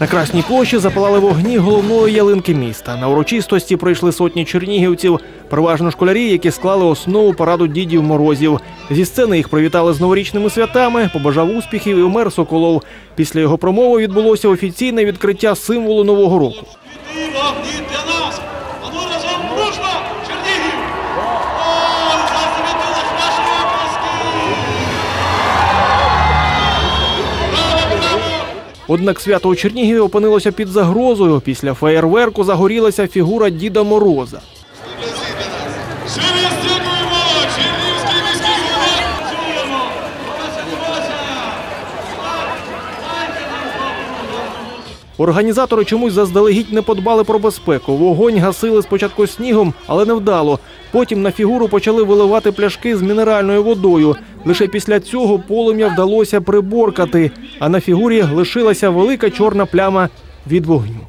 На Красній площі запалали вогні головної ялинки міста. На урочистості прийшли сотні чернігівців, переважно школярі, які склали основу параду дідів морозів. Зі сцени їх привітали з новорічними святами, побажав успіхів і мер Соколов. Після його промови відбулося офіційне відкриття символу нового року. Однак свято у Чернігові опинилося під загрозою. Після феєрверку загорілася фігура Діда Мороза. Організатори чомусь заздалегідь не подбали про безпеку. Вогонь гасили спочатку снігом, але невдало. Потім на фігуру почали виливати пляшки з мінеральною водою. Лише після цього полум'я вдалося приборкати, а на фігурі лишилася велика чорна пляма від вогню.